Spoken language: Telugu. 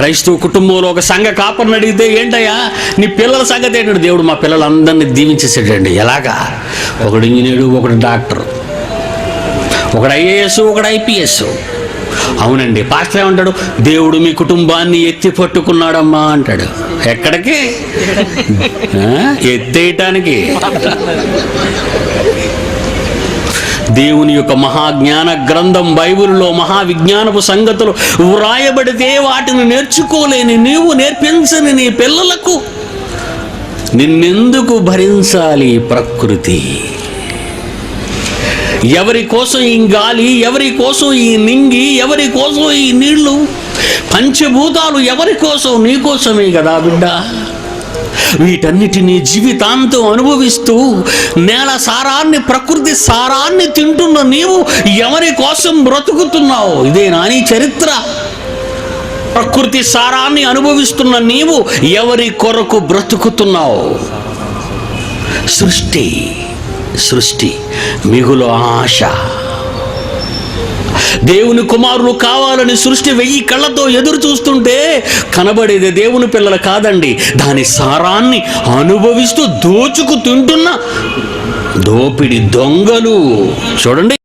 క్రైస్తవ కుటుంబంలో ఒక సంఘ కాపర్ని అడిగితే ఏంటయ్యా నీ పిల్లల సంగతి ఏంటంటే దేవుడు మా పిల్లలందరినీ దీవించేసాడండి ఎలాగా? ఒకడు ఇంజనీరు ఒకడు డాక్టర్. ఒకడు ఐఏఎస్ ఒకడు ఐపీఎస్. అవునండి పాస్టర్ ఏమంటాడు? దేవుడు మీ కుటుంబాన్ని ఎత్తి పట్టుకున్నాడమ్మా అంటాడు. ఎక్కడికి? ఎత్తేయటానికి. దేవుని యొక్క మహాజ్ఞాన గ్రంథం బైబిల్లో మహావిజ్ఞానపు సంగతులు వ్రాయబడితే వాటిని నేర్చుకోలేని నీవు నేర్పించని నీ పిల్లలకు నిన్నెందుకు భరించాలి ప్రకృతి? ఎవరి కోసం ఈ గాలి ఎవరి కోసం ఈ నింగి ఎవరి కోసం ఈ నీళ్ళు? పంచభూతాలు ఎవరి కోసం? నీ కోసమే కదా బిడ్డ. వీటన్నిటినీ జీవితాంతం అనుభవిస్తూ నేల సారాన్ని ప్రకృతి సారాన్ని తింటున్న నీవు ఎవరి కోసం బ్రతుకుతున్నావు? ఇదే నాని చరిత్ర. ప్రకృతి సారాన్ని అనుభవిస్తున్న నీవు ఎవరి కొరకు బ్రతుకుతున్నావు? సృష్టి సృష్టి మిగులు ఆశ. దేవుని కుమారులు కావాలని సృష్టి వెయ్యి కళ్ళతో ఎదురు చూస్తుంటే కనబడేది దేవుని పిల్లలు కాదండి. దాని సారాన్ని అనుభవిస్తూ దోచుకు తింటున్న దోపిడి దొంగలు. చూడండి.